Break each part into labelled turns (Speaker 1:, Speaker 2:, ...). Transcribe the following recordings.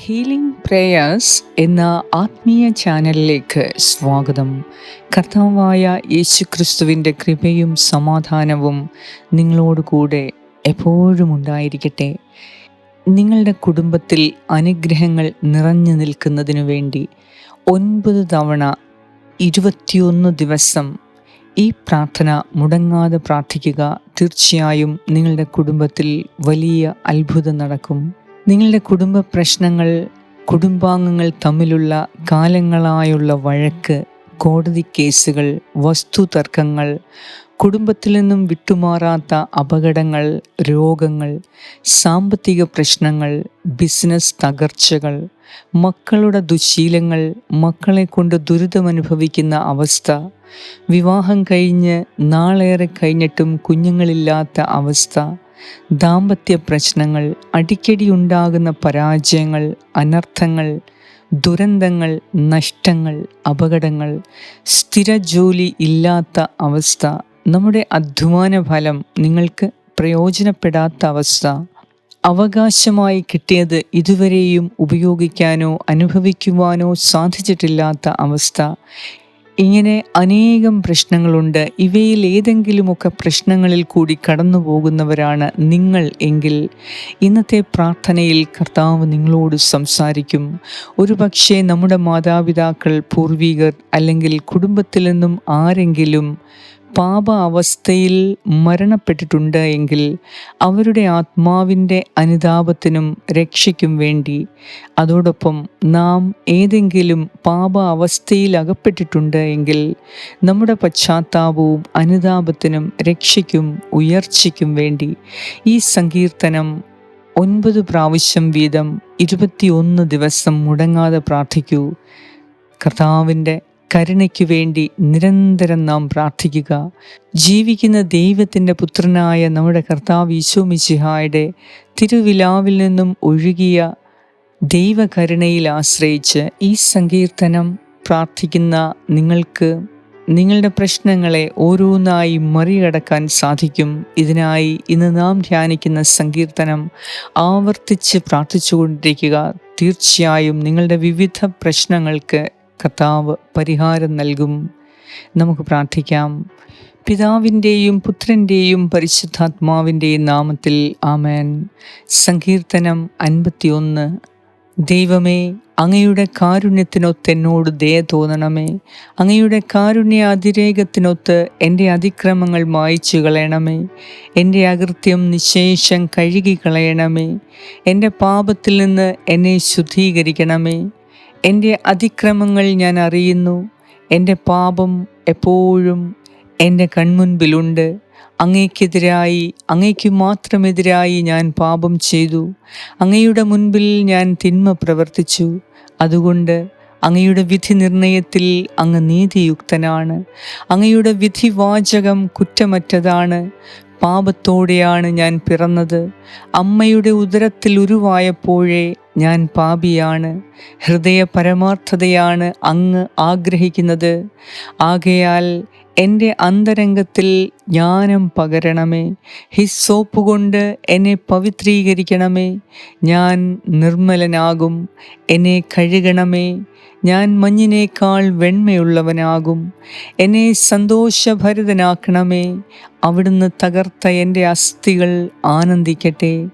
Speaker 1: Healing prayers എന്ന ആത്മീയ ചാനലിലേക്ക് സ്വാഗതം. കർത്താവായ യേശു ക്രിസ്തുവിന്റെ കൃപയും സമാധാനവും നിങ്ങളോട് കൂടെ എപ്പോഴും ഉണ്ടായിരിക്കട്ടെ. നിങ്ങളുടെ കുടുംബത്തിൽ അനുഗ്രഹങ്ങൾ നിറഞ്ഞു നിൽക്കുന്നതിനു വേണ്ടി ഒൻപത് തവണ ഇരുപത്തിയൊന്ന് ദിവസം ഈ പ്രാർത്ഥന മുടങ്ങാതെ പ്രാർത്ഥിക്കുക. തീർച്ചയായും നിങ്ങളുടെ കുടുംബത്തിൽ വലിയ അത്ഭുതം നടക്കും. നിങ്ങളുടെ കുടുംബ പ്രശ്നങ്ങൾ കുടുംബാംഗങ്ങൾ തമ്മിലുള്ള കാലങ്ങളായുള്ള വഴക്ക് കോടതി കേസുകൾ വസ്തു തർക്കങ്ങൾ കുടുംബത്തിൽ നിന്നും വിട്ടുമാറാത്ത അപകടങ്ങൾ രോഗങ്ങൾ സാമ്പത്തിക പ്രശ്നങ്ങൾ ബിസിനസ് തകർച്ചകൾ മക്കളുടെ ദുശീലങ്ങൾ മക്കളെ കൊണ്ട് ദുരിതമനുഭവിക്കുന്ന അവസ്ഥ വിവാഹം കഴിഞ്ഞ് നാളേറെ കഴിഞ്ഞിട്ടും കുഞ്ഞുങ്ങളില്ലാത്ത അവസ്ഥ ദാമ്പത്യ പ്രശ്നങ്ങൾ അടിക്കടി ഉണ്ടാകുന്ന പരാജയങ്ങൾ അനർത്ഥങ്ങൾ ദുരന്തങ്ങൾ നഷ്ടങ്ങൾ അപകടങ്ങൾ സ്ഥിര ജോലി ഇല്ലാത്ത അവസ്ഥ നമ്മുടെ അധ്വാന ഫലം നിങ്ങൾക്ക് പ്രയോജനപ്പെടാത്ത അവസ്ഥ. അവകാശമായി കിട്ടിയത് ഇതുവരെയും ഉപയോഗിക്കാനോ അനുഭവിക്കുവാനോ സാധിച്ചിട്ടില്ലാത്ത അവസ്ഥ. ഇങ്ങനെ അനേകം പ്രശ്നങ്ങളുണ്ട്. ഇവയിൽ ഏതെങ്കിലുമൊക്കെ പ്രശ്നങ്ങളിൽ കൂടി കടന്നു പോകുന്നവരാണ് നിങ്ങൾ എങ്കിൽ ഇന്നത്തെ പ്രാർത്ഥനയിൽ കർത്താവ് നിങ്ങളോട് സംസാരിക്കും. ഒരു പക്ഷേ നമ്മുടെ മാതാപിതാക്കൾ പൂർവികർ അല്ലെങ്കിൽ കുടുംബത്തിൽ നിന്നും ആരെങ്കിലും പാപ അവസ്ഥയിൽ മരണപ്പെട്ടിട്ടുണ്ട് എങ്കിൽ അവരുടെ ആത്മാവിന്റെ അനുതാപത്തിനും രക്ഷയ്ക്കും വേണ്ടി. അതോടൊപ്പം നാം ഏതെങ്കിലും പാപ അവസ്ഥയിൽ അകപ്പെട്ടിട്ടുണ്ട് എങ്കിൽ നമ്മുടെ പശ്ചാത്താപവും അനുതാപത്തിനും രക്ഷയ്ക്കും ഉയർച്ചയ്ക്കും വേണ്ടി. ഈ സങ്കീർത്തനം ഒൻപത് പ്രാവശ്യം വീതം ഇരുപത്തിയൊന്ന് ദിവസം മുടങ്ങാതെ പ്രാർത്ഥിക്കൂ. കർത്താവിന്റെ കരുണയ്ക്കു വേണ്ടി നിരന്തരം നാം പ്രാർത്ഥിക്കുക. ജീവിക്കുന്ന ദൈവത്തിന്റെ പുത്രനായ നമ്മുടെ കർത്താവ് ഈശോമിശിഹായുടെ തിരുവിലാവിൽ നിന്നും ഒഴുകിയ ദൈവകരുണയിൽ ആശ്രയിച്ച് ഈ സങ്കീർത്തനം പ്രാർത്ഥിക്കുന്ന നിങ്ങൾക്ക് നിങ്ങളുടെ പ്രശ്നങ്ങളെ ഓരോന്നായി മറികടക്കാൻ സാധിക്കും. ഇതിനായി ഇന്ന് നാം ധ്യാനിക്കുന്ന സങ്കീർത്തനം ആവർത്തിച്ച് പ്രാർത്ഥിച്ചുകൊണ്ടിരിക്കുക. തീർച്ചയായും നിങ്ങളുടെ വിവിധ പ്രശ്നങ്ങൾക്ക് കർത്താവ് പരിഹാരം നൽകും. നമുക്ക് പ്രാർത്ഥിക്കാം. പിതാവിന്റെയും പുത്രന്റെയും പരിശുദ്ധാത്മാവിന്റെയും നാമത്തിൽ ആമേൻ. സങ്കീർത്തനം അൻപത്തിയൊന്ന്. ദൈവമേ അങ്ങയുടെ കാരുണ്യത്തിനൊത്ത് എന്നോട് ദയ തോന്നണമേ. അങ്ങയുടെ കാരുണ്യ അതിരേകത്തിനൊത്ത് എന്റെ അതിക്രമങ്ങൾ മായ്ച്ചു കളയണമേ. എന്റെ അകൃത്യം നിശേഷം കഴുകി കളയണമേ. എന്റെ പാപത്തിൽ നിന്ന് എന്നെ ശുദ്ധീകരിക്കണമേ. എന്റെ അതിക്രമങ്ങൾ ഞാൻ അറിയുന്നു. എന്റെ പാപം എപ്പോഴും എന്റെ കൺമുൻപിലുണ്ട്. അങ്ങയ്ക്കെതിരായി അങ്ങയ്ക്ക് മാത്രമെതിരായി ഞാൻ പാപം ചെയ്തു. അങ്ങയുടെ മുൻപിൽ ഞാൻ തിന്മ പ്രവർത്തിച്ചു. അതുകൊണ്ട് അങ്ങയുടെ വിധി നിർണയത്തിൽ അങ്ങ് നീതിയുക്തനാണ്. അങ്ങയുടെ വിധി വാചകം കുറ്റമറ്റതാണ്. പാപത്തോടെയാണ് ഞാൻ പിറന്നത്. അമ്മയുടെ ഉദരത്തിൽ ഉരുവായപ്പോഴേ ഞാൻ പാപിയാണ് ഹൃദയ പരമാർത്ഥതയാണ് അങ്ങ് ആഗ്രഹിക്കുന്നത്. ആകയാൽ എന്റെ അന്തരംഗത്തിൽ ജ്ഞാനം പകരണമേ. ഹിസ്സോപ്പ് കൊണ്ട് എന്നെ പവിത്രീകരിക്കണമേ. ഞാൻ നിർമ്മലനാകും എന്നെ കഴുകണമേ. ഞാൻ മഞ്ഞിനേക്കാൾ വെണ്മയുള്ളവനാകും. എന്നെ സന്തോഷഭരിതനാക്കണമേ. അവിടുന്ന് തകർത്ത എന്റെ അസ്ഥികൾ ആനന്ദിക്കട്ടെ.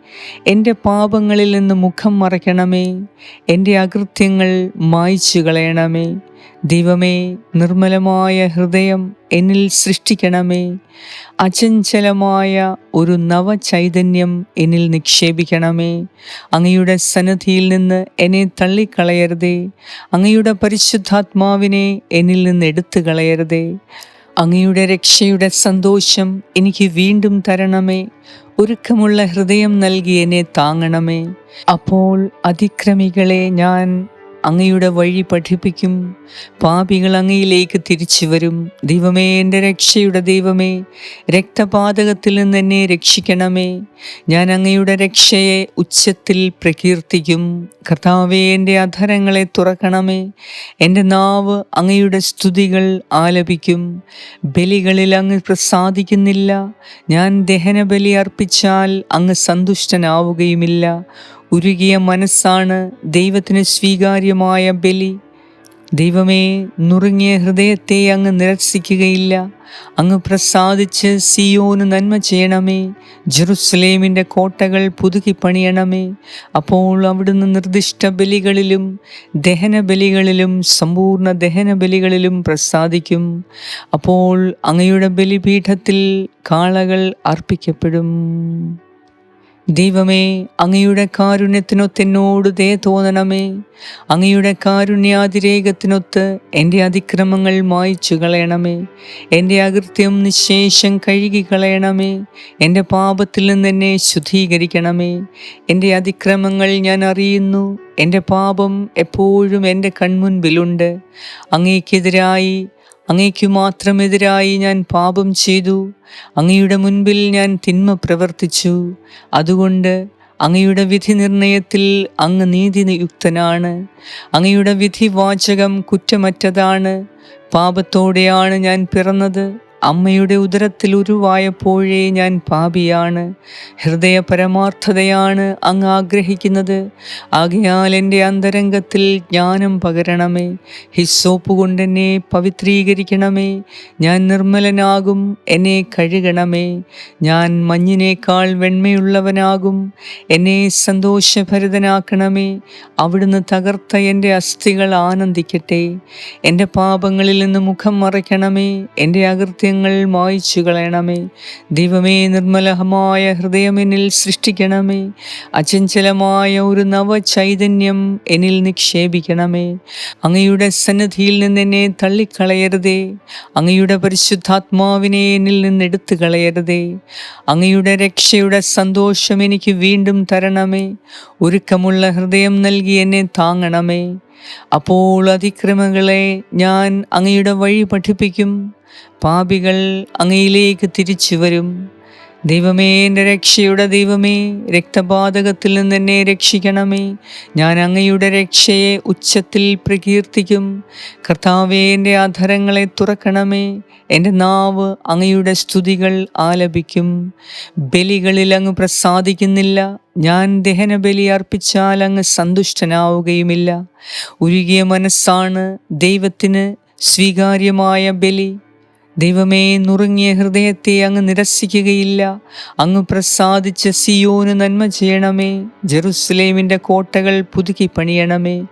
Speaker 1: എന്റെ പാപങ്ങളിൽ നിന്ന് മുഖം മറയ്ക്കണമേ. എന്റെ അകൃത്യങ്ങൾ മായ്ച്ചു കളയണമേ. ദൈവമേ നിർമ്മലമായ ഹൃദയം എന്നിൽ സൃഷ്ടിക്കണമേ. അചഞ്ചലമായ ഒരു നവചൈതന്യം എന്നിൽ നിക്ഷേപിക്കണമേ. അങ്ങയുടെ സന്നദ്ധിയിൽ നിന്ന് എന്നെ തള്ളിക്കളയരുതേ. അങ്ങയുടെ പരിശുദ്ധാത്മാവിനെ എന്നിൽ നിന്ന് എടുത്തു കളയരുതേ അങ്ങയുടെ രക്ഷയുടെ സന്തോഷം എനിക്ക് വീണ്ടും തരണമേ. ഒരുക്കമുള്ള ഹൃദയം നൽകി എന്നെ താങ്ങണമേ. അപ്പോൾ അതിക്രമികളെ ഞാൻ അങ്ങയുടെ വഴി പഠിപ്പിക്കും. പാപികൾ അങ്ങയിലേക്ക് തിരിച്ചു വരും. ദൈവമേ എന്റെ രക്ഷയുടെ ദൈവമേ രക്തപാതകത്തിൽ നിന്ന് എന്നെ രക്ഷിക്കണമേ. ഞാൻ അങ്ങയുടെ രക്ഷയെ ഉച്ചത്തിൽ പ്രകീർത്തിക്കും. കർത്താവെ എന്റെ അധരങ്ങളെ തുറക്കണമേ. എന്റെ നാവ് അങ്ങയുടെ സ്തുതികൾ ആലപിക്കും. ബലികളിൽ അങ്ങ് പ്രസാദിക്കുന്നില്ല. ഞാൻ ദഹനബലി അർപ്പിച്ചാൽ അങ്ങ് സന്തുഷ്ടനാവുകയുമില്ല. ഉരുകിയ മനസ്സാണ് ദൈവത്തിന് സ്വീകാര്യമായ ബലി. ദൈവമേ നുറുങ്ങിയ ഹൃദയത്തെ അങ്ങ് നിരസിക്കുകയില്ല. അങ്ങ് പ്രസാദിച്ച് സിയോന് നന്മ ചെയ്യണമേ. ജെറുസലേമിന്റെ കോട്ടകൾ പുതുക്കി പണിയണമേ അപ്പോൾ അവിടുന്ന് നിർദ്ദിഷ്ട ബലികളിലും ദഹന ബലികളിലും സമ്പൂർണ ദഹന ബലികളിലും പ്രസാദിക്കും. അപ്പോൾ അങ്ങയുടെ ബലിപീഠത്തിൽ കാളകൾ അർപ്പിക്കപ്പെടും. ദൈവമേ അങ്ങയുടെ കാരുണ്യത്തിനൊത്തെന്നോട് ദേ തോന്നണമേ. അങ്ങയുടെ കാരുണ്യാതിരേകത്തിനൊത്ത് എന്റെ അതിക്രമങ്ങൾ മായ്ച്ചു കളയണമേ. എന്റെ അകൃത്യം നിശേഷം കഴുകി കളയണമേ. എന്റെ പാപത്തിൽ നിന്ന് എന്നെ ശുദ്ധീകരിക്കണമേ. എന്റെ അതിക്രമങ്ങൾ ഞാൻ അറിയുന്നു. എന്റെ പാപം എപ്പോഴും എന്റെ കൺമുൻപിലുണ്ട്. അങ്ങേക്കെതിരായി അങ്ങയ്ക്കു മാത്രമെതിരായി ഞാൻ പാപം ചെയ്തു. അങ്ങയുടെ മുൻപിൽ ഞാൻ തിന്മ പ്രവർത്തിച്ചു. അതുകൊണ്ട് അങ്ങയുടെ വിധി നിർണയത്തിൽ അങ്ങ് നീതിയുക്തനാണ് അങ്ങയുടെ വിധി വാചകം കുറ്റമറ്റതാണ്. പാപത്തോടെയാണ് ഞാൻ പിറന്നത്. അമ്മയുടെ ഉദരത്തിൽ ഉരുവായപ്പോഴേ ഞാൻ പാപിയാണ്. ഹൃദയ പരമാർത്ഥതയാണ് അങ്ങ് ആഗ്രഹിക്കുന്നത്. ആകയാൽ എന്റെ അന്തരംഗത്തിൽ ജ്ഞാനം പകരണമേ. ഹിസ്സോപ്പ് കൊണ്ടെന്നെ പവിത്രീകരിക്കണമേ. ഞാൻ നിർമ്മലനാകും എന്നെ കഴുകണമേ. ഞാൻ മഞ്ഞിനേക്കാൾ വെണ്മയുള്ളവനാകും എന്നെ സന്തോഷഭരിതനാക്കണമേ. അവിടുന്ന് തകർത്ത എന്റെ അസ്ഥികൾ ആനന്ദിക്കട്ടെ. എന്റെ പാപങ്ങളിൽ നിന്ന് മുഖം മറയ്ക്കണമേ. എന്റെ അകൃത്യം ഹൃദയങ്ങൾ മായ്ച്ചു കളയണമേ. ദൈവമേ നിർമ്മലഹമായ ഹൃദയം എന്നിൽ സൃഷ്ടിക്കണമേ. അചഞ്ചലമായ ഒരു നവ ചൈതന്യം എന്നിൽ നിക്ഷേപിക്കണമേ. അങ്ങയുടെ സന്നദ്ധിയിൽ നിന്ന് എന്നെ തള്ളിക്കളയരുതേ. അങ്ങയുടെ പരിശുദ്ധാത്മാവിനെ എന്നിൽ നിന്ന് എടുത്തു കളയരുതേ അങ്ങയുടെ രക്ഷയുടെ സന്തോഷം എനിക്ക് വീണ്ടും തരണമേ. ഒരുക്കമുള്ള ഹൃദയം നൽകി എന്നെ താങ്ങണമേ. അപ്പോൾ അതിക്രമങ്ങളെ ഞാൻ അങ്ങയുടെ വഴി പഠിപ്പിക്കും. പാപികൾ അങ്ങയിലേക്ക് തിരിച്ചു വരും. ദൈവമേ എന്റെ രക്ഷയുടെ ദൈവമേ രക്തപാതകത്തിൽ നിന്ന് എന്നെ രക്ഷിക്കണമേ. ഞാൻ അങ്ങയുടെ രക്ഷയെ ഉച്ചത്തിൽ പ്രകീർത്തിക്കും. കർത്താവേ എന്റെ അധരങ്ങളെ തുറക്കണമേ. എന്റെ നാവ് അങ്ങയുടെ സ്തുതികൾ ആലപിക്കും. ബലികളിൽ അങ്ങ് പ്രസാദിക്കുന്നില്ല. ഞാൻ ദഹനബലി അർപ്പിച്ചാൽ അങ്ങ് സന്തുഷ്ടനാവുകയുമില്ല. ഉരുകിയ മനസ്സാണ് ദൈവത്തിന് സ്വീകാര്യമായ ബലി. ദൈവമേ നുറുങ്ങിയ ഹൃദയത്തെ അങ്ങ് നിരസിക്കുകയില്ല. അങ്ങ് പ്രസാദിച്ച സിയോന് നന്മ ചെയ്യണമേ. ജെറുസലേമിന്റെ കോട്ടകൾ പുതുക്കി പണിയണമേ.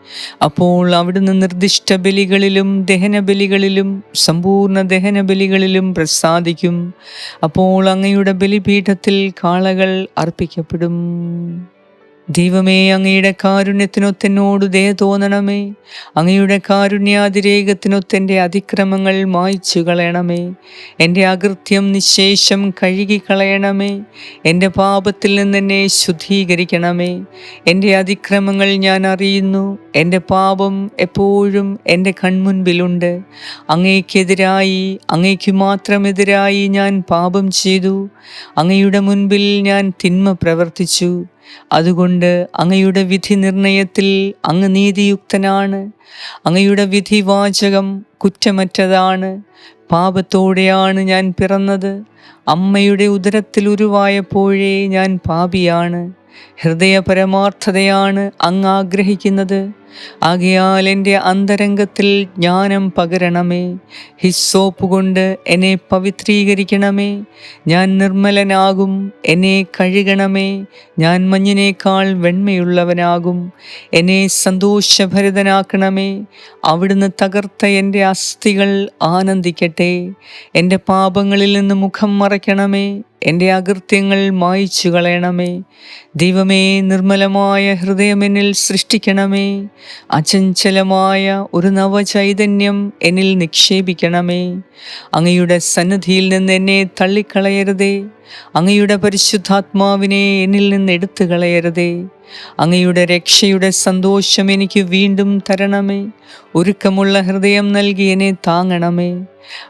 Speaker 1: അപ്പോൾ അവിടുന്ന് നിർദ്ദിഷ്ട ബലികളിലും ദഹന ബലികളിലും സമ്പൂർണ ദഹന ബലികളിലും പ്രസാദിക്കും. അപ്പോൾ അങ്ങയുടെ ബലിപീഠത്തിൽ കാളകൾ അർപ്പിക്കപ്പെടും. ദൈവമേ അങ്ങയുടെ കാരുണ്യത്തിനൊത്തെന്നോട് ദയ തോന്നണമേ. അങ്ങയുടെ കാരുണ്യാതിരേകത്തിനൊത്തെന്റെ അതിക്രമങ്ങൾ മായ്ച്ചു കളയണമേ. എന്റെ അകൃത്യം നിശേഷം കഴുകിക്കളയണമേ എന്റെ പാപത്തിൽ നിന്ന് എന്നെ ശുദ്ധീകരിക്കണമേ. എന്റെ അതിക്രമങ്ങൾ ഞാൻ അറിയുന്നു. എന്റെ പാപം എപ്പോഴും എന്റെ കൺമുൻപിലുണ്ട്. അങ്ങേക്കെതിരായി അങ്ങേക്ക് മാത്രമെതിരായി ഞാൻ പാപം ചെയ്തു. അങ്ങയുടെ മുൻപിൽ ഞാൻ തിന്മ പ്രവർത്തിച്ചു. അതുകൊണ്ട് അങ്ങയുടെ വിധി നിർണയത്തിൽ അങ്ങ് നീതിയുക്തനാണ്. അങ്ങയുടെ വിധി വാചകം കുറ്റമറ്റതാണ്. പാപത്തോടെയാണ് ഞാൻ പിറന്നത്. അമ്മയുടെ ഉദരത്തിൽ ഉരുവായപ്പോഴേ ഞാൻ പാപിയാണ്. ഹൃദയ പരമാർത്ഥതയാണ് അങ്ങ് ആഗ്രഹിക്കുന്നത്. ആകയാൽ എന്റെ അന്തരംഗത്തിൽ ജ്ഞാനം പകരണമേ. ഹിസ്സോപ്പ് കൊണ്ട് എന്നെ പവിത്രീകരിക്കണമേ. ഞാൻ നിർമ്മലനാകും എന്നെ കഴുകണമേ. ഞാൻ മഞ്ഞിനേക്കാൾ വെണ്മയുള്ളവനാകും എന്നെ സന്തോഷഭരിതനാക്കണമേ. അവിടുന്ന് തകർത്ത എന്റെ അസ്ഥികൾ ആനന്ദിക്കട്ടെ. എന്റെ പാപങ്ങളിൽ നിന്ന് മുഖം മറയ്ക്കണമേ. എന്റെ അകൃത്യങ്ങൾ മായ്ച്ചു കളയണമേ. ദൈവമേ നിർമ്മലമായ ഹൃദയം എന്നിൽ സൃഷ്ടിക്കണമേ. അചഞ്ചലമായ ഒരു നവചൈതന്യം എന്നിൽ നിക്ഷേപിക്കണമേ. അങ്ങയുടെ സന്നിധിയിൽ നിന്ന് എന്നെ തള്ളിക്കളയരുതേ. അങ്ങയുടെ പരിശുദ്ധാത്മാവിനെ എന്നിൽ നിന്ന് എടുത്തു കളയരുതേ. അങ്ങയുടെ രക്ഷയുടെ സന്തോഷം എനിക്ക് വീണ്ടും തരണമേ. ഒരുക്കമുള്ള ഹൃദയം നൽകി എന്നെ താങ്ങണമേ.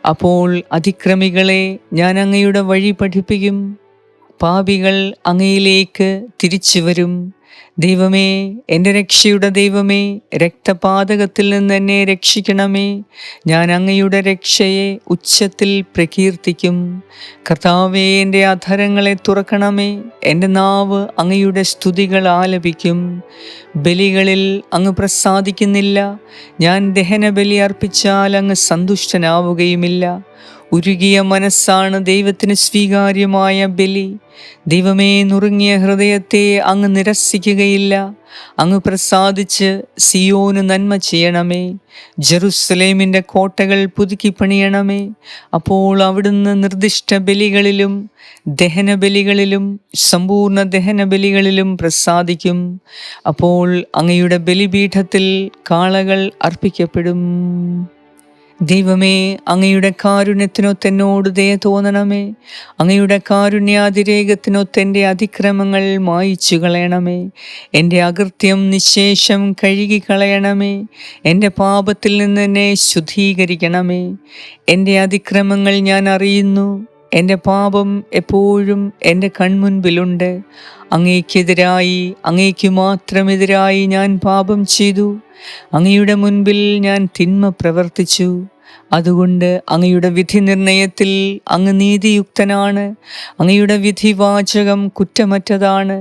Speaker 1: അപ്പോൾ അതിക്രമികളെ ഞാൻ അങ്ങയുടെ വഴി പഠിപ്പിക്കും. പാപികൾ അങ്ങയിലേക്ക് തിരിച്ചു വരും. ദൈവമേ എന്റെ രക്ഷയുടെ ദൈവമേ രക്തപാതകത്തിൽ നിന്ന് എന്നെ രക്ഷിക്കണമേ. ഞാൻ അങ്ങയുടെ രക്ഷയെ ഉച്ചത്തിൽ പ്രകീർത്തിക്കും. കർത്താവേ എന്റെ അധരങ്ങളെ തുറക്കണമേ. എന്റെ നാവ് അങ്ങയുടെ സ്തുതികൾ ആലപിക്കും. ബലികളിൽ അങ്ങ് പ്രസാദിക്കുന്നില്ല. ഞാൻ ദഹനബലി അർപ്പിച്ചാൽ അങ്ങ് സന്തുഷ്ടനാവുകയുമില്ല. ഉരുകിയ മനസ്സാണ് ദൈവത്തിന് സ്വീകാര്യമായ ബലി. ദൈവമേ നുറുങ്ങിയ ഹൃദയത്തെ അങ്ങ് നിരസിക്കുകയില്ല. അങ്ങ് പ്രസാദിച്ച് സിയോന് നന്മ ചെയ്യണമേ. ജെറുസലേമിന്റെ കോട്ടകൾ പുതുക്കി പണിയണമേ. അപ്പോൾ അവിടുന്ന് നിർദ്ദിഷ്ട ബലികളിലും ദഹന ബലികളിലും സമ്പൂർണ ദഹന ബലികളിലും പ്രസാദിക്കും. അപ്പോൾ അങ്ങയുടെ ബലിപീഠത്തിൽ കാളകൾ അർപ്പിക്കപ്പെടും. ദൈവമേ അങ്ങയുടെ കാരുണ്യത്തിനൊത്തെന്നോട് ദയ തോന്നണമേ. അങ്ങയുടെ കാരുണ്യാതിരേകത്തിനൊത്തെന്റെ അതിക്രമങ്ങൾ മായിച്ചു കളയണമേ. എന്റെ അകൃത്യം നിശേഷം കഴുകി കളയണമേ. എന്റെ പാപത്തിൽ നിന്ന് എന്നെ ശുദ്ധീകരിക്കണമേ. എന്റെ അതിക്രമങ്ങൾ ഞാൻ അറിയുന്നു. എന്റെ പാപം എപ്പോഴും എന്റെ കൺമുൻപിലുണ്ട്. അങ്ങേക്കെതിരായി അങ്ങേക്ക് മാത്രമെതിരായി ഞാൻ പാപം ചെയ്തു. അങ്ങയുടെ മുൻപിൽ ഞാൻ തിന്മ പ്രവർത്തിച്ചു. അതുകൊണ്ട് അങ്ങയുടെ വിധി നിർണയത്തിൽ അങ്ങ് നീതിയുക്തനാണ്. അങ്ങയുടെ വിധിവാചകം കുറ്റമറ്റതാണ്.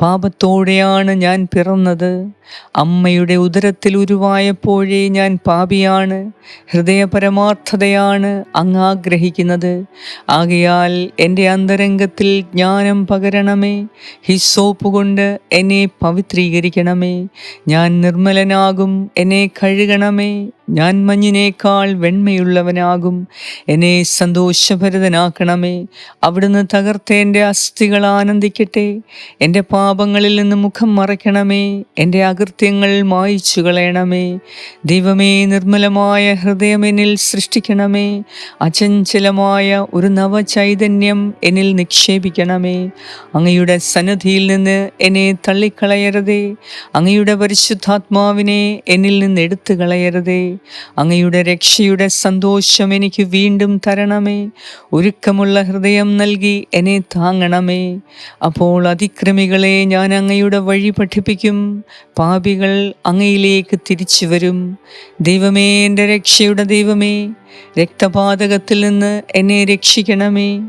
Speaker 1: പാപത്തോടെയാണ് ഞാൻ പിറന്നത്. അമ്മയുടെ ഉദരത്തിൽ ഉരുവായപ്പോഴേ ഞാൻ പാപിയാണ്. ഹൃദയപരമാർത്ഥതയാണ് അങ്ങ് ആഗ്രഹിക്കുന്നത്. ആകയാൽ എന്റെ അന്തരംഗത്തിൽ ജ്ഞാനം പകരണമേ. ഹിസോപ്പ് കൊണ്ട് എന്നെ പവിത്രീകരിക്കണമേ. ഞാൻ നിർമ്മലനാകും എന്നെ കഴുകണമേ. ഞാൻ മഞ്ഞിനേക്കാൾ വെണ്മയുള്ളവനാകും എന്നെ സന്തോഷഭരിതനാക്കണമേ. അവിടുന്ന് തകർത്ത എന്റെ അസ്ഥികൾ ആനന്ദിക്കട്ടെ. എന്റെ പാപങ്ങളിൽ നിന്ന് മുഖം മറയ്ക്കണമേ. എന്റെ അകൃത്യങ്ങൾ മായിച്ചു കളയണമേ. ദൈവമേ നിർമ്മലമായ ഹൃദയം എന്നിൽ സൃഷ്ടിക്കണമേ. അചഞ്ചലമായ ഒരു നവചൈതന്യം എന്നിൽ നിക്ഷേപിക്കണമേ. അങ്ങയുടെ സന്നദ്ധിയിൽ നിന്ന് എന്നെ തള്ളിക്കളയരുതേ. അങ്ങയുടെ പരിശുദ്ധാത്മാവിനെ എന്നിൽ നിന്ന് എടുത്തു കളയരുതേ. അങ്ങയുടെ രക്ഷയുടെ സന്തോഷം എനിക്ക് വീണ്ടും തരണമേ. ഒരുക്കമുള്ള ഹൃദയം നൽകി എന്നെ താങ്ങണമേ. അപ്പോൾ അതിക്രമികളെ ഞാൻ അങ്ങയുടെ വഴി പഠിപ്പിക്കും. പാപികൾ അങ്ങയിലേക്ക് തിരിച്ചു വരും. ദൈവമേ എന്റെ രക്ഷയുടെ ദൈവമേ രക്തപാതകത്തിൽ നിന്ന് എന്നെ രക്ഷിക്കണമേ.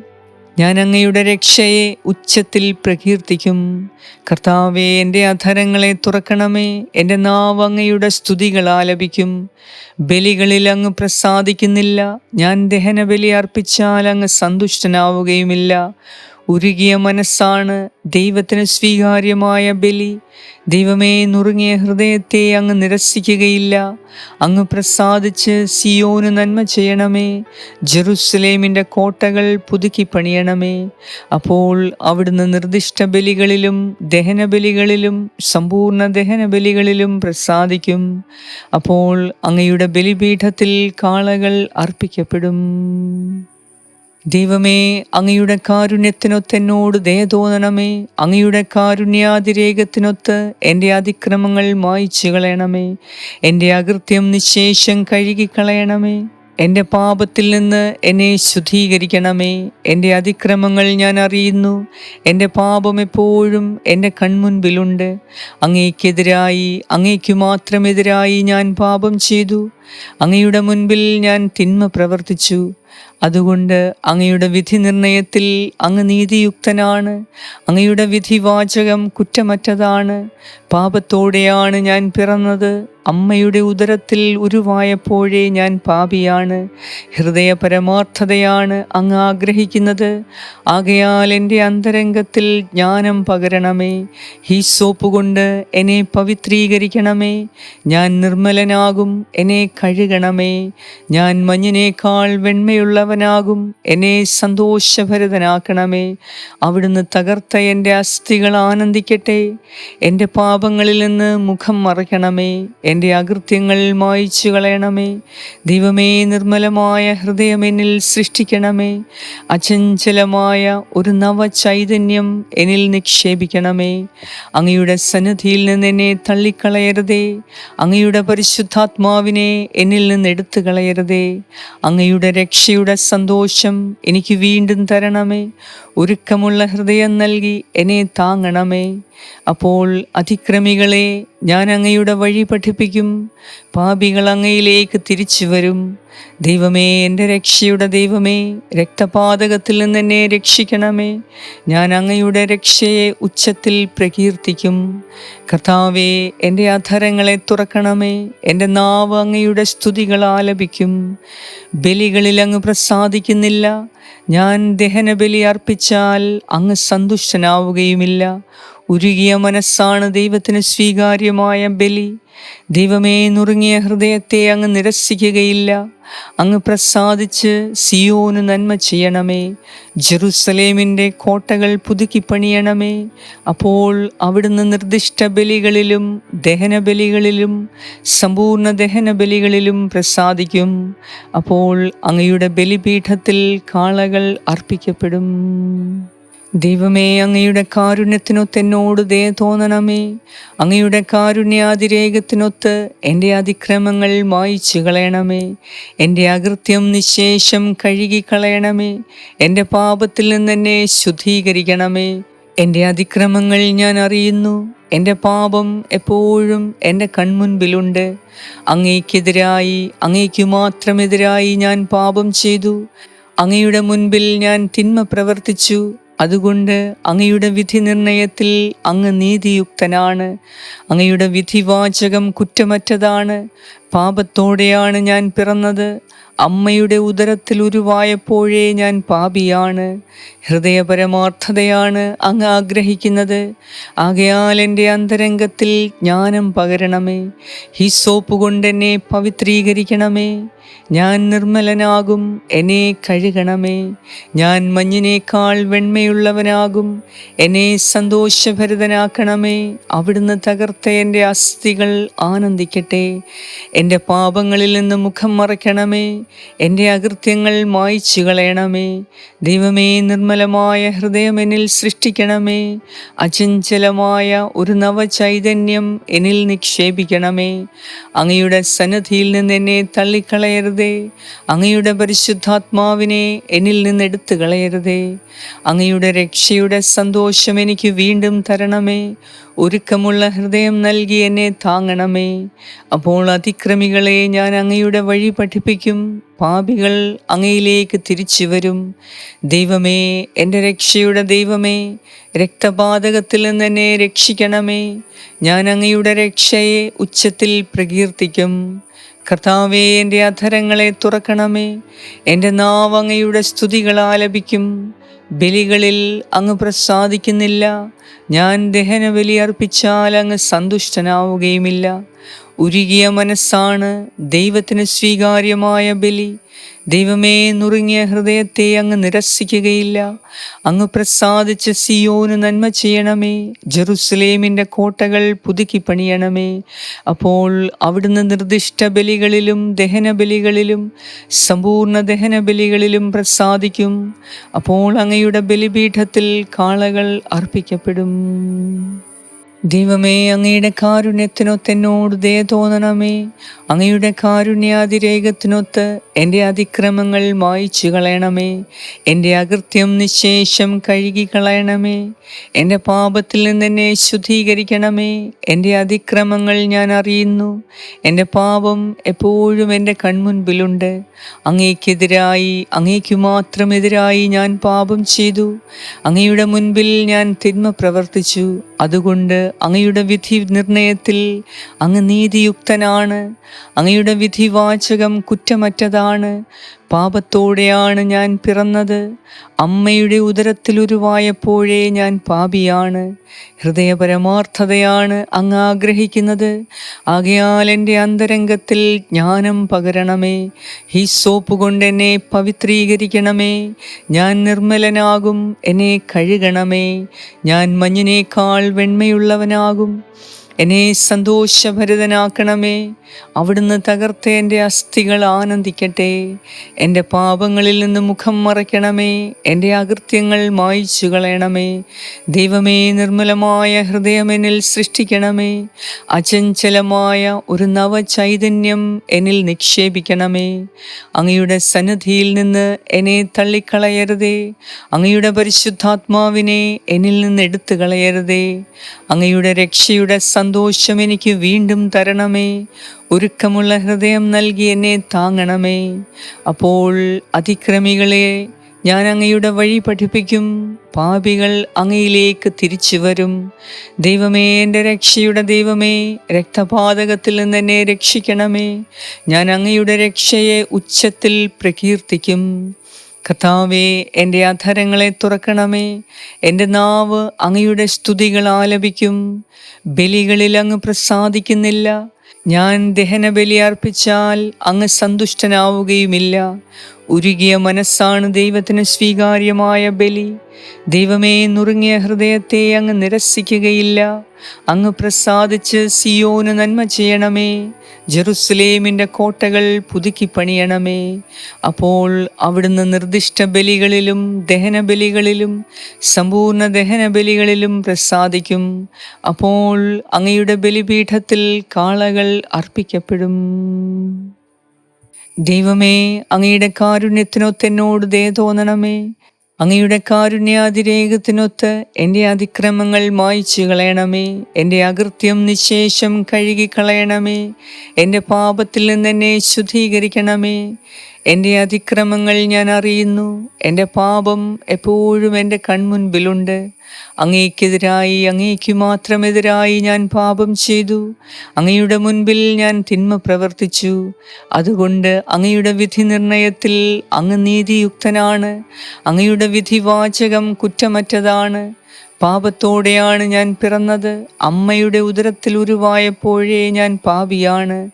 Speaker 1: ഞാൻ അങ്ങയുടെ രക്ഷയെ ഉച്ചത്തിൽ പ്രകീർത്തിക്കും. കർത്താവെ എന്റെ അധരങ്ങളെ തുറക്കണമേ. എന്റെ നാവ് അങ്ങയുടെ സ്തുതികൾ ആലപിക്കും. ബലികളിൽ അങ്ങ് പ്രസാദിക്കുന്നില്ല. ഞാൻ ദഹനബലി അർപ്പിച്ചാൽ അങ്ങ് സന്തുഷ്ടനാവുകയുമില്ല. ഉരുകിയ മനസ്സാണ് ദൈവത്തിന് സ്വീകാര്യമായ ബലി. ദൈവമേ നുറുങ്ങിയ ഹൃദയത്തെ അങ്ങ് നിരസിക്കുകയില്ല. അങ്ങ് പ്രസാദിച്ച് സിയോന് നന്മ ചെയ്യണമേ. ജെറുസലേമിന്റെ കോട്ടകൾ പുതുക്കി പണിയണമേ. അപ്പോൾ അവിടുന്ന് നിർദ്ദിഷ്ട ബലികളിലും ദഹനബലികളിലും സമ്പൂർണ ദഹനബലികളിലും പ്രസാദിക്കും. അപ്പോൾ അങ്ങയുടെ ബലിപീഠത്തിൽ കാളകൾ അർപ്പിക്കപ്പെടും. ദൈവമേ അങ്ങയുടെ കാരുണ്യത്തിനൊത്ത് എന്നോട് ദയ തോന്നണമേ. അങ്ങയുടെ കാരുണ്യാതിരേകത്തിനൊത്ത് എന്റെ അതിക്രമങ്ങൾ മായിച്ചു കളയണമേ. എന്റെ അകൃത്യം നിശേഷം കഴുകിക്കളയണമേ എന്റെ പാപത്തിൽ നിന്ന് എന്നെ ശുദ്ധീകരിക്കണമേ. എന്റെ അതിക്രമങ്ങൾ ഞാൻ അറിയുന്നു. എന്റെ പാപം എപ്പോഴും എന്റെ കൺമുൻപിലുണ്ട്. അങ്ങേക്കെതിരായി അങ്ങേക്കു മാത്രമെതിരായി ഞാൻ പാപം ചെയ്തു. അങ്ങയുടെ മുൻപിൽ ഞാൻ തിന്മ പ്രവർത്തിച്ചു. അതുകൊണ്ട് അങ്ങയുടെ വിധി നിർണയത്തിൽ അങ്ങ് നീതിയുക്തനാണ്. അങ്ങയുടെ വിധി വാചകം കുറ്റമറ്റതാണ്. പാപത്തോടെയാണ് ഞാൻ പിറന്നത്. അമ്മയുടെ ഉദരത്തിൽ ഉരുവായപ്പോഴേ ഞാൻ പാപിയാണ്. ഹൃദയ പരമാർത്ഥതയാണ് അങ്ങ് ആഗ്രഹിക്കുന്നത്. ആകയാൽ എന്റെ അന്തരംഗത്തിൽ ജ്ഞാനം പകരണമേ. ഈ സോപ്പ് കൊണ്ട് എന്നെ പവിത്രീകരിക്കണമേ. ഞാൻ നിർമ്മലനാകും. എന്നെ കഴുകണമേ. ഞാൻ മഞ്ഞിനേക്കാൾ വെണ്മയുള്ളവനാകും. എന്നെ സന്തോഷഭരിതനാക്കണമേ. അവിടുന്ന് തകർത്ത എന്റെ അസ്ഥികൾ ആനന്ദിക്കട്ടെ. എന്റെ പാപങ്ങളിൽ നിന്ന് മുഖം മറയ്ക്കണമേ. എന്റെ അകൃത്യങ്ങൾ മായ്ച്ചു കളയണമേ. ദൈവമേ നിർമ്മലമായ ഹൃദയം എന്നിൽ സൃഷ്ടിക്കണമേ. അചഞ്ചലമായ ഒരു നവചൈതന്യം എന്നിൽ നിക്ഷേപിക്കണമേ. അങ്ങയുടെ സന്നിധിയിൽ നിന്ന് എന്നെ തള്ളിക്കളയരുതേ. അങ്ങയുടെ പരിശുദ്ധാത്മാവിനെ എന്നിൽ നിന്ന് എടുത്തു കളയരുതേ. അങ്ങയുടെ രക്ഷയുടെ സന്തോഷം എനിക്ക് വീണ്ടും തരണമേ. ഒരുക്കമുള്ള ഹൃദയം നൽകി എന്നെ താങ്ങണമേ. അപ്പോൾ അതിക്രമികളെ ഞാൻ അങ്ങയുടെ വഴി പഠിപ്പിക്കും. പാപികൾ അങ്ങയിലേക്ക് തിരിച്ചു വരും. ദൈവമേ എന്റെ രക്ഷയുടെ ദൈവമേ രക്തപാതകത്തിൽ നിന്ന് എന്നെ രക്ഷിക്കണമേ. ഞാൻ അങ്ങയുടെ രക്ഷയെ ഉച്ചത്തിൽ പ്രകീർത്തിക്കും. കർത്താവേ എന്റെ അധരങ്ങളെ തുറക്കണമേ. എന്റെ നാവ് അങ്ങയുടെ സ്തുതികൾ ആലപിക്കും. ബലികളിൽ അങ്ങ് പ്രസാദിക്കുന്നില്ല. ഞാൻ ദഹനബലി അർപ്പിച്ചാൽ അങ്ങ് സന്തുഷ്ടനാവുകയുമില്ല. ഉരുകിയ മനസ്സാണ് ദൈവത്തിന് സ്വീകാര്യമായ ബലി. ദൈവമേ നുറുങ്ങിയ ഹൃദയത്തെ അങ്ങ് നിരസിക്കുകയില്ല. അങ്ങ് പ്രസാദിച്ച് സിയോന് നന്മ ചെയ്യണമേ. ജെറുസലേമിന്റെ കോട്ടകൾ പുതുക്കി പണിയണമേ. അപ്പോൾ അവിടുന്ന് നിർദ്ദിഷ്ട ബലികളിലും ദഹനബലികളിലും സമ്പൂർണ ദഹനബലികളിലും പ്രസാദിക്കും. അപ്പോൾ അങ്ങയുടെ ബലിപീഠത്തിൽ കാളകൾ അർപ്പിക്കപ്പെടും. ദൈവമേ അങ്ങയുടെ കാരുണ്യത്തിനൊത്ത് എന്നോട് ദയ തോന്നണമേ. അങ്ങയുടെ കാരുണ്യാതിരേകത്തിനൊത്ത് എന്റെ അതിക്രമങ്ങൾ മായിച്ചു കളയണമേ. എന്റെ അകൃത്യം നിശേഷം കഴുകിക്കളയണമേ എന്റെ പാപത്തിൽ നിന്ന് എന്നെ ശുദ്ധീകരിക്കണമേ. എന്റെ അതിക്രമങ്ങൾ ഞാൻ അറിയുന്നു. എന്റെ പാപം എപ്പോഴും എന്റെ കൺമുൻപിലുണ്ട്. അങ്ങേക്കെതിരായി അങ്ങേക്കു മാത്രമെതിരായി ഞാൻ പാപം ചെയ്തു. അങ്ങയുടെ മുൻപിൽ ഞാൻ തിന്മ പ്രവർത്തിച്ചു. അതുകൊണ്ട് അങ്ങയുടെ വിധി നിർണയത്തിൽ അങ്ങ് നീതിയുക്തനാണ്. അങ്ങയുടെ വിധിവാചകം കുറ്റമറ്റതാണ്. പാപത്തോടെയാണ് ഞാൻ പിറന്നത്. അമ്മയുടെ ഉദരത്തിൽ ഉരുവായപ്പോഴേ ഞാൻ പാപിയാണ്. ഹൃദയപരമാർത്ഥതയാണ് അങ്ങ് ആഗ്രഹിക്കുന്നത്. ആകയാൽ എന്റെ അന്തരംഗത്തിൽ ജ്ഞാനം പകരണമേ. ഹിസോപ്പ് കൊണ്ട് എന്നെ പവിത്രീകരിക്കണമേ. ഞാൻ നിർമ്മലനാകും എന്നെ കഴുകണമേ. ഞാൻ മഞ്ഞിനേക്കാൾ വെണ്മയുള്ളവനാകും എന്നെ സന്തോഷഭരിതനാക്കണമേ. അവിടുന്ന് തകർത്ത എന്റെ അസ്ഥികൾ ആനന്ദിക്കട്ടെ. എന്റെ പാപങ്ങളിൽ നിന്ന് മുഖം മറയ്ക്കണമേ. എന്റെ അകൃത്യങ്ങൾ മായ്ച്ചു കളയണമേ. ദൈവമേ നിർമ്മലമായ ഹൃദയം എന്നിൽ സൃഷ്ടിക്കണമേ. അചഞ്ചലമായ ഒരു നവചൈതന്യം എന്നിൽ നിക്ഷേപിക്കണമേ. അങ്ങയുടെ സന്നദ്ധിയിൽ നിന്ന് എന്നെ തള്ളിക്കളയരുതേ അങ്ങയുടെ പരിശുദ്ധാത്മാവിനെ എന്നിൽ നിന്ന് എടുത്തു കളയരുതേ. അങ്ങയുടെ രക്ഷയുടെ സന്തോഷം എനിക്ക് വീണ്ടും തരണമേ. ഒരുക്കമുള്ള ഹൃദയം നൽകി എന്നെ താങ്ങണമേ. അപ്പോൾ അതിക്രമികളെ ഞാൻ അങ്ങയുടെ വഴി പഠിപ്പിക്കും. പാപികൾ അങ്ങയിലേക്ക് തിരിച്ചു വരും. ദൈവമേ എന്റെ രക്ഷയുടെ ദൈവമേ രക്തപാതകത്തിൽ നിന്ന് എന്നെ രക്ഷിക്കണമേ. ഞാൻ അങ്ങയുടെ രക്ഷയെ ഉച്ചത്തിൽ പ്രകീർത്തിക്കും. കർത്താവേ എന്റെ അധരങ്ങളെ തുറക്കണമേ. എന്റെ നാവ് അങ്ങയുടെ സ്തുതികൾ ആലപിക്കും. ബലികളിൽ അങ്ങ് പ്രസാദിക്കുന്നില്ല. ഞാൻ ദഹനബലി അർപ്പിച്ചാൽ അങ്ങ് സന്തുഷ്ടനാവുകയുമില്ല. ഉരുകിയ മനസ്സാണ് ദൈവത്തിന് സ്വീകാര്യമായ ബലി. ദൈവമേ നുറുങ്ങിയ ഹൃദയത്തെ അങ്ങ് നിരസിക്കുകയില്ല. അങ്ങ് പ്രസാദിച്ച സിയോന് നന്മ ചെയ്യണമേ. ജെറുസലേമിന്റെ കോട്ടകൾ പുതുക്കി പണിയണമേ. അപ്പോൾ അവിടുന്ന് നിർദ്ദിഷ്ട ബലികളിലും ദഹനബലികളിലും സമ്പൂർണ ദഹനബലികളിലും പ്രസാദിക്കും. അപ്പോൾ അങ്ങയുടെ ബലിപീഠത്തിൽ കാളകൾ അർപ്പിക്കപ്പെടും. ദൈവമേ അങ്ങയുടെ കാരുണ്യത്തിനൊത്ത് എന്നോട് ദയ തോന്നണമേ. അങ്ങയുടെ കാരുണ്യാതിരേകത്തിനൊത്ത് എന്റെ അതിക്രമങ്ങൾ മായ്ച്ചു കളയണമേ. എന്റെ അകൃത്യം നിശേഷം കഴുകി കളയണമേ. എന്റെ പാപത്തിൽ നിന്ന് എന്നെ ശുദ്ധീകരിക്കണമേ. എന്റെ അതിക്രമങ്ങൾ ഞാൻ അറിയുന്നു. എന്റെ പാപം എപ്പോഴും എന്റെ കൺമുൻപിലുണ്ട്. അങ്ങേക്കെതിരായി അങ്ങേക്കു മാത്രമെതിരായി ഞാൻ പാപം ചെയ്തു. അങ്ങയുടെ മുൻപിൽ ഞാൻ തിന്മ പ്രവർത്തിച്ചു. അതുകൊണ്ട് അങ്ങയുടെ വിധി നിർണയത്തിൽ അങ്ങ് നീതിയുക്തനാണ്. അങ്ങയുടെ വിധിവാചകം കുറ്റമറ്റതാണ്. പാപത്തോടെയാണ് ഞാൻ പിറന്നത്. അമ്മയുടെ ഉദരത്തിൽ ഉരുവായപ്പോഴേ ഞാൻ പാപിയാണ്. ഹൃദയപരമാർത്ഥതയാണ് അങ്ങ് ആഗ്രഹിക്കുന്നത്. ആകയാൽ എന്റെ അന്തരംഗത്തിൽ ജ്ഞാനം പകരണമേ. ഈ സോപ്പ് കൊണ്ട് എന്നെ പവിത്രീകരിക്കണമേ. ഞാൻ നിർമ്മലനാകും എന്നെ കഴുകണമേ. ഞാൻ മഞ്ഞിനേക്കാൾ വെണ്മയുള്ളവനാകും. എന്നെ സന്തോഷഭരിതനാക്കണമേ. അവിടുന്ന് തകർത്ത എന്റെ അസ്ഥികൾ ആനന്ദിക്കട്ടെ. എന്റെ പാപങ്ങളിൽ നിന്ന് മുഖം മറയ്ക്കണമേ. എന്റെ അകൃത്യങ്ങൾ മായ്ച്ചു കളയണമേ. ദൈവമേ നിർമ്മലമായ ഹൃദയം എന്നിൽ സൃഷ്ടിക്കണമേ. അചഞ്ചലമായ ഒരു നവചൈതന്യം എന്നിൽ നിക്ഷേപിക്കണമേ. അങ്ങയുടെ സന്നിധിയിൽ നിന്ന് എന്നെ തള്ളിക്കളയരുതേ. അങ്ങയുടെ പരിശുദ്ധാത്മാവിനെ എന്നിൽ നിന്ന് എടുത്തു കളയരുതേ അങ്ങയുടെ രക്ഷയുടെ സന്തോഷം എനിക്ക് വീണ്ടും തരണമേ. ഒരുക്കമുള്ള ഹൃദയം നൽകി എന്നെ താങ്ങണമേ. അപ്പോൾ അതിക്രമികളെ ഞാൻ അങ്ങയുടെ വഴി പഠിപ്പിക്കും. പാപികൾ അങ്ങയിലേക്ക് തിരിച്ചു വരും. ദൈവമേ എന്റെ രക്ഷയുടെ ദൈവമേ രക്തപാതകത്തിൽ നിന്ന് എന്നെ രക്ഷിക്കണമേ. ഞാൻ അങ്ങയുടെ രക്ഷയെ ഉച്ചത്തിൽ പ്രകീർത്തിക്കും. കഥാവേ എന്റെ അധരങ്ങളെ തുറക്കണമേ. എന്റെ നാവ് അങ്ങയുടെ സ്തുതികൾ ആലപിക്കും. ബലികളിൽ അങ്ങ് പ്രസാദിക്കുന്നില്ല. ഞാൻ ദഹനബലി അർപ്പിച്ചാൽ അങ്ങ് സന്തുഷ്ടനാവുകയുമില്ല. ഉരുകിയ മനസ്സാണ് ദൈവത്തിന് സ്വീകാര്യമായ ബലി. ദൈവമേ നുറുങ്ങിയ ഹൃദയത്തെ അങ്ങ് നിരസിക്കുകയില്ല. അങ്ങ് പ്രസാദിച്ച് സിയോന് നന്മ ചെയ്യണമേ. ജെറുസലേമിന്റെ കോട്ടകൾ പുതുക്കി പണിയണമേ. അപ്പോൾ അവിടുന്ന് നിർദ്ദിഷ്ട ബലികളിലും ദഹനബലികളിലും സമ്പൂർണ ദഹനബലികളിലും പ്രസാദിക്കും. അപ്പോൾ അങ്ങയുടെ ബലിപീഠത്തിൽ കാളകൾ അർപ്പിക്കപ്പെടും. ദൈവമേ അങ്ങയുടെ കാരുണ്യത്തിനൊത്ത് എന്നോട് ദേ തോന്നണമേ. അങ്ങയുടെ കാരുണ്യാതിരേകത്തിനൊത്ത് എന്റെ അതിക്രമങ്ങൾ മായ്ച്ചു കളയണമേ. എന്റെ അകൃത്യം നിശേഷം കഴുകിക്കളയണമേ. എന്റെ പാപത്തിൽ നിന്ന് എന്നെ ശുദ്ധീകരിക്കണമേ. എന്റെ അതിക്രമങ്ങൾ ഞാൻ അറിയുന്നു. എന്റെ പാപം എപ്പോഴും എന്റെ കൺമുൻപിലുണ്ട്. അങ്ങേക്കെതിരായി അങ്ങേക്ക് മാത്രമെതിരായി ഞാൻ പാപം ചെയ്തു. അങ്ങയുടെ മുൻപിൽ ഞാൻ തിന്മ പ്രവർത്തിച്ചു. അതുകൊണ്ട് അങ്ങയുടെ വിധി നിർണയത്തിൽ അങ്ങ് നീതിയുക്തനാണ്. അങ്ങയുടെ വിധിവാചകം കുറ്റമറ്റതാണ്. പാപത്തോടെയാണ് ഞാൻ പിറന്നത്. അമ്മയുടെ ഉദരത്തിൽ ഉരുവായപ്പോഴേ ഞാൻ പാപിയാണ്.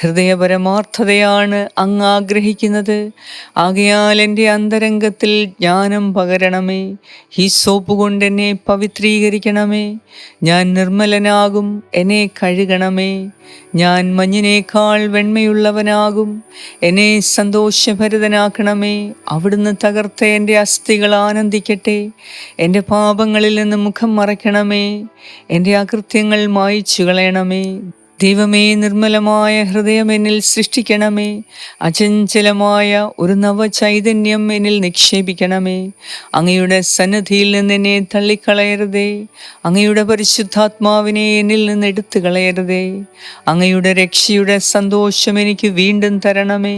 Speaker 1: ഹൃദയപരമാർത്ഥതയാണ് അങ്ങ് ആഗ്രഹിക്കുന്നത്. ആകയാൽ എന്റെ അന്തരംഗത്തിൽ ജ്ഞാനം പകരണമേ. ഈ സോപ്പ് കൊണ്ട് എന്നെ പവിത്രീകരിക്കണമേ. ഞാൻ നിർമ്മലനാകും എന്നെ കഴുകണമേ. ഞാൻ മഞ്ഞിനേക്കാൾ വെണ്മയുള്ളവനാകും. എന്നെ സന്തോഷഭരിതനാക്കണമേ. അവിടുന്ന് തകർത്ത എന്റെ അസ്ഥികൾ ആനന്ദിക്കട്ടെ. എന്റെ പാപങ്ങളിൽ നിന്ന് മുഖം മറയ്ക്കണമേ. എന്റെ അകൃത്യങ്ങൾ മായിച്ചു കളയണമേ. ദൈവമേ നിർമ്മലമായ ഹൃദയം എന്നിൽ സൃഷ്ടിക്കണമേ. അചഞ്ചലമായ ഒരു നവചൈതന്യം എന്നിൽ നിക്ഷേപിക്കണമേ. അങ്ങയുടെ സന്നദ്ധിയിൽ നിന്ന് എന്നെ തള്ളിക്കളയരുതേ. അങ്ങയുടെ പരിശുദ്ധാത്മാവിനെ എന്നിൽ നിന്ന് എടുത്തു കളയരുതേ അങ്ങയുടെ രക്ഷയുടെ സന്തോഷം എനിക്ക് വീണ്ടും തരണമേ.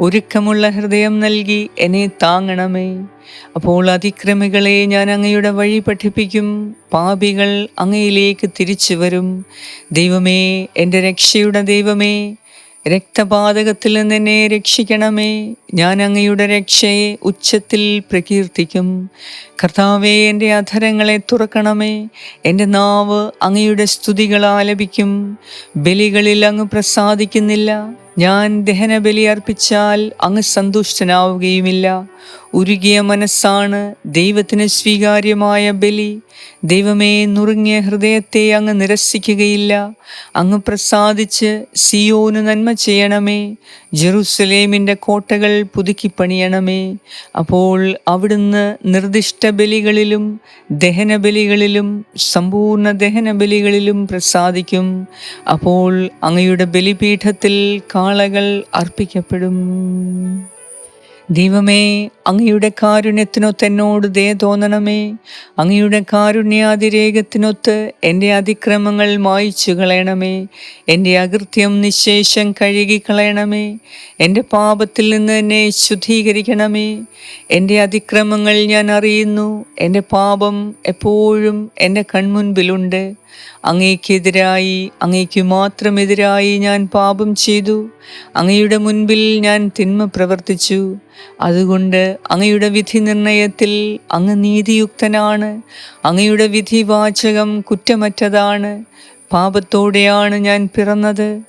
Speaker 1: ഒരുക്കമുള്ള ഹൃദയം നൽകി എന്നെ താങ്ങണമേ. അപ്പോൾ അതിക്രമികളെ ഞാൻ അങ്ങയുടെ വഴി പഠിപ്പിക്കും. പാപികൾ അങ്ങയിലേക്ക് തിരിച്ചു വരും. ദൈവമേ എന്റെ രക്ഷയുടെ ദൈവമേ രക്തപാതകത്തിൽ നിന്ന് എന്നെ രക്ഷിക്കണമേ. ഞാൻ അങ്ങയുടെ രക്ഷയെ ഉച്ചത്തിൽ പ്രകീർത്തിക്കും. കർത്താവെ എന്റെ അധരങ്ങളെ തുറക്കണമേ. എന്റെ നാവ് അങ്ങയുടെ സ്തുതികൾ ആലപിക്കും ബലികളിൽ അങ്ങ് പ്രസാദിക്കുന്നില്ല. ഞാൻ ദഹനബലി അർപ്പിച്ചാൽ അങ്ങ് സന്തുഷ്ടനാവുകയുമില്ല. ഉരുകിയ മനസ്സാണ് ദൈവത്തിന് സ്വീകാര്യമായ ബലി. ദൈവമേ നുറുങ്ങിയ ഹൃദയത്തെ അങ്ങ് നിരസിക്കുകയില്ല. അങ്ങ് പ്രസാദിച്ച് സിയോന് നന്മ ചെയ്യണമേ. ജെറുസലേമിന്റെ കോട്ടകൾ പുതുക്കി പണിയണമേ അപ്പോൾ അവിടുന്ന് നിർദ്ദിഷ്ട ബലികളിലും ദഹനബലികളിലും സമ്പൂർണ ദഹനബലികളിലും പ്രസാദിക്കും. അപ്പോൾ അങ്ങയുടെ ബലിപീഠത്തിൽ കാളകൾ അർപ്പിക്കപ്പെടും. ദൈവമേ അങ്ങയുടെ കാരുണ്യത്തിനൊത്ത് എന്നോട് ദേ തോന്നണമേ. അങ്ങയുടെ കാരുണ്യാതിരേകത്തിനൊത്ത് എന്റെ അതിക്രമങ്ങൾ മായ്ച്ചു കളയണമേ. എന്റെ അകൃത്യം നിശേഷം കഴുകി കളയണമേ. എന്റെ പാപത്തിൽ നിന്ന് എന്നെ ശുദ്ധീകരിക്കണമേ. എന്റെ അതിക്രമങ്ങൾ ഞാൻ അറിയുന്നു. എന്റെ പാപം എപ്പോഴും എന്റെ കൺമുൻപിലുണ്ട്. അങ്ങേക്കെതിരായി അങ്ങേക്ക് മാത്രമെതിരായി ഞാൻ പാപം ചെയ്തു. അങ്ങയുടെ മുൻപിൽ ഞാൻ തിന്മ പ്രവർത്തിച്ചു. അതുകൊണ്ട് അങ്ങയുടെ വിധി നിർണയത്തിൽ അങ്ങ് നീതിയുക്തനാണ്. അങ്ങയുടെ വിധി വാചകം കുറ്റമറ്റതാണ്. പാപത്തോടെയാണ് ഞാൻ പിറന്നത്.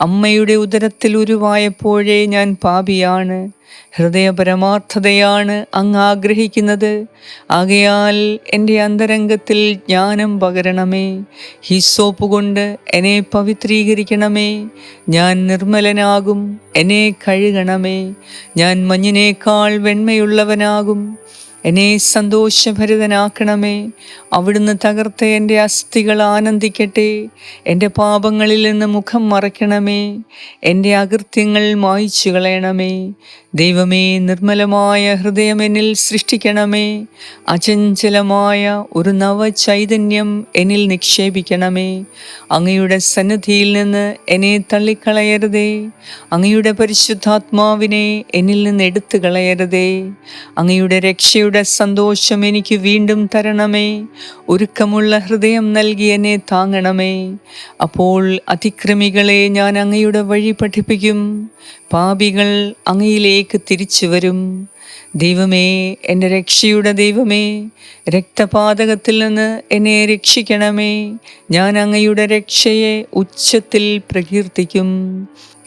Speaker 1: അമ്മയുടെ ഉദരത്തിൽ ഉരുവായപ്പോഴേ ഞാൻ പാപിയാണ്. ഹൃദയപരമാർത്ഥതയാണ് അങ്ങ് ആഗ്രഹിക്കുന്നത് ആകയാൽ എന്റെ അന്തരംഗത്തിൽ ജ്ഞാനം പകരണമേ. ഹിസോപ്പ് കൊണ്ട് എന്നെ പവിത്രീകരിക്കണമേ. ഞാൻ നിർമ്മലനാകും എന്നെ കഴുകണമേ. ഞാൻ മഞ്ഞിനേക്കാൾ വെണ്മയുള്ളവനാകും എന്നെ സന്തോഷഭരിതനാക്കണമേ. അവിടുന്ന് തകർത്ത എന്റെ അസ്ഥികൾ ആനന്ദിക്കട്ടെ. എന്റെ പാപങ്ങളിൽ നിന്ന് മുഖം മറയ്ക്കണമേ. എന്റെ അകൃത്യങ്ങൾ മായ്ച്ചു കളയണമേ ദൈവമേ നിർമ്മലമായ ഹൃദയം എന്നിൽ സൃഷ്ടിക്കണമേ. അചഞ്ചലമായ ഒരു നവ ചൈതന്യം എന്നിൽ നിക്ഷേപിക്കണമേ. അങ്ങയുടെ സന്നിധിയിൽ നിന്ന് എന്നെ തള്ളിക്കളയരുതേ. അങ്ങയുടെ പരിശുദ്ധാത്മാവിനെ എന്നിൽ നിന്ന് എടുത്തു കളയരുതേ അങ്ങയുടെ രക്ഷയുടെ സന്തോഷം എനിക്ക് വീണ്ടും തരണമേ. ഒരുക്കമുള്ള ഹൃദയം നൽകി എന്നെ താങ്ങണമേ. അപ്പോൾ അതിക്രമികളെ ഞാൻ അങ്ങയുടെ വഴി പഠിപ്പിക്കും. പാപികൾ അങ്ങയിലേക്ക് തിരിച്ചു വരും. ദൈവമേ എന്റെ രക്ഷയുടെ ദൈവമേ രക്തപാതകത്തിൽ നിന്ന് എന്നെ രക്ഷിക്കണമേ. ഞാൻ അങ്ങയുടെ രക്ഷയെ ഉച്ചത്തിൽ പ്രകീർത്തിക്കും.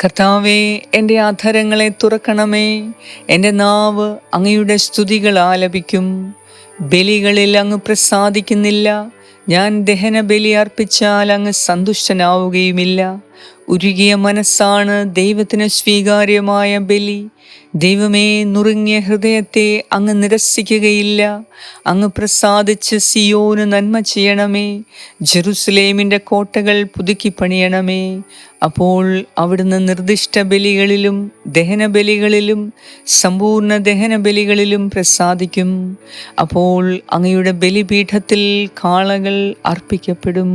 Speaker 1: കർത്താവേ എന്റെ അധരങ്ങളെ തുറക്കണമേ. എന്റെ നാവ് അങ്ങയുടെ സ്തുതികൾ ആലപിക്കും. ബലികളിൽ അങ്ങ് പ്രസാദിക്കുന്നില്ല. ഞാൻ ദഹന ബലി അർപ്പിച്ചാൽ അങ്ങ് സന്തുഷ്ടനാവുകയുമില്ല. ഉരുകിയ മനസ്സാണ് ദൈവത്തിന് സ്വീകാര്യമായ ബലി. ദൈവമേ നുറുങ്ങിയ ഹൃദയത്തെ അങ്ങ് നിരസിക്കുകയില്ല. അങ്ങ് പ്രസാദിച്ച് സിയോന് നന്മ ചെയ്യണമേ. ജെറുസലേമിന്റെ കോട്ടകൾ പുതുക്കി പണിയണമേ. അപ്പോൾ അവിടുന്ന് നിർദ്ദിഷ്ട ബലികളിലും ദഹനബലികളിലും സമ്പൂർണ ദഹനബലികളിലും പ്രസാദിക്കും. അപ്പോൾ അങ്ങയുടെ ബലിപീഠത്തിൽ കാളകൾ അർപ്പിക്കപ്പെടും.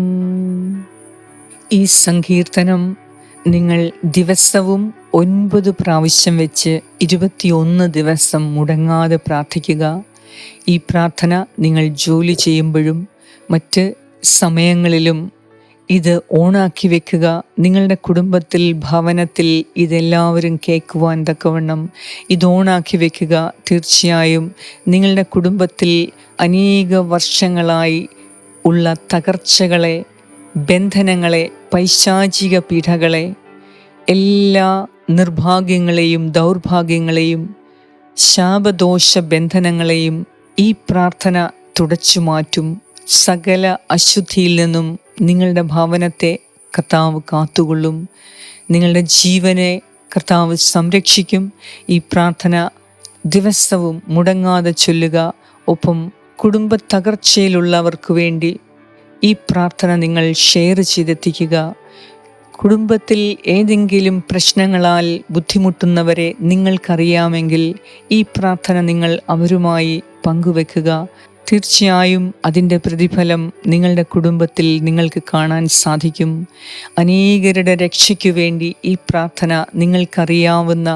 Speaker 1: ഈ സങ്കീർത്തനം നിങ്ങൾ ദിവസവും ഒൻപത് പ്രാവശ്യം വെച്ച് ഇരുപത്തിയൊന്ന് ദിവസം മുടങ്ങാതെ പ്രാർത്ഥിക്കുക. ഈ പ്രാർത്ഥന നിങ്ങൾ ജോലി ചെയ്യുമ്പോഴും മറ്റ് സമയങ്ങളിലും ഇത് ഓണാക്കി വെക്കുക. നിങ്ങളുടെ കുടുംബത്തിൽ ഭവനത്തിൽ ഇതെല്ലാവരും കേൾക്കുവാൻ തക്കവണ്ണം ഇത് ഓണാക്കി വെക്കുക. തീർച്ചയായും നിങ്ങളുടെ കുടുംബത്തിൽ അനേക വർഷങ്ങളായി ഉള്ള തകർച്ചകളെ ബന്ധനങ്ങളെ പൈശാചിക പീഠകളെ എല്ലാ നിർഭാഗ്യങ്ങളെയും ദൗർഭാഗ്യങ്ങളെയും ശാപദോഷ ബന്ധനങ്ങളെയും ഈ പ്രാർത്ഥന തുടച്ചു മാറ്റും. സകല അശുദ്ധിയിൽ നിന്നും നിങ്ങളുടെ ഭവനത്തെ കർത്താവ് കാത്തുകൊള്ളും. നിങ്ങളുടെ ജീവനെ കർത്താവ് സംരക്ഷിക്കും. ഈ പ്രാർത്ഥന ദിവസവും മുടങ്ങാതെ ചൊല്ലുക. ഒപ്പം കുടുംബ തകർച്ചയിലുള്ളവർക്ക് വേണ്ടി ഈ പ്രാർത്ഥന നിങ്ങൾ ഷെയർ ചെയ്തെത്തിക്കുക. കുടുംബത്തിൽ ഏതെങ്കിലും പ്രശ്നങ്ങളാൽ ബുദ്ധിമുട്ടുന്നവരെ നിങ്ങൾക്കറിയാമെങ്കിൽ ഈ പ്രാർത്ഥന നിങ്ങൾ അവരുമായി പങ്കുവെക്കുക. തീർച്ചയായും അതിന്റെ പ്രതിഫലം നിങ്ങളുടെ കുടുംബത്തിൽ നിങ്ങൾക്ക് കാണാൻ സാധിക്കും. അനേകരുടെ രക്ഷയ്ക്കു വേണ്ടി ഈ പ്രാർത്ഥന നിങ്ങൾക്കറിയാവുന്ന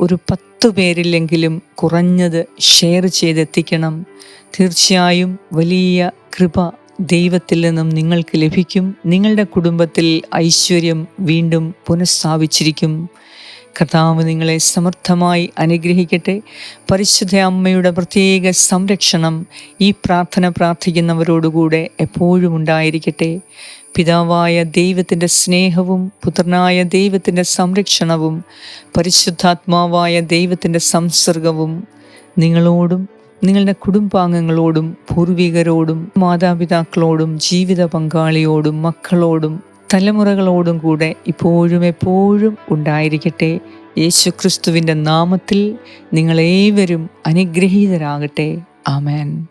Speaker 1: ഒരു പത്ത് പേരില്ലെങ്കിലും കുറഞ്ഞത് ഷെയർ ചെയ്തെത്തിക്കണം. തീർച്ചയായും വലിയ കൃപ ദൈവത്തിൽ നിന്നും നിങ്ങൾക്ക് ലഭിക്കും. നിങ്ങളുടെ കുടുംബത്തിൽ ഐശ്വര്യം വീണ്ടും പുനഃസ്ഥാപിച്ചിരിക്കും. കർത്താവ് നിങ്ങളെ സമർത്ഥമായി അനുഗ്രഹിക്കട്ടെ. പരിശുദ്ധ അമ്മയുടെ പ്രത്യേക സംരക്ഷണം ഈ പ്രാർത്ഥന പ്രാർത്ഥിക്കുന്നവരോടുകൂടെ എപ്പോഴും ഉണ്ടായിരിക്കട്ടെ. പിതാവായ ദൈവത്തിന്റെ സ്നേഹവും പുത്രനായ ദൈവത്തിന്റെ സംരക്ഷണവും പരിശുദ്ധാത്മാവായ ദൈവത്തിന്റെ സംസർഗവും നിങ്ങളോടും നിങ്ങളുടെ കുടുംബാംഗങ്ങളോടും പൂർവികരോടും മാതാപിതാക്കളോടും ജീവിത പങ്കാളിയോടും മക്കളോടും തലമുറകളോടും കൂടെ ഇപ്പോഴും എപ്പോഴും ഉണ്ടായിരിക്കട്ടെ. യേശുക്രിസ്തുവിന്റെ നാമത്തിൽ നിങ്ങളേവരും അനുഗ്രഹീതരാകട്ടെ. ആമേൻ.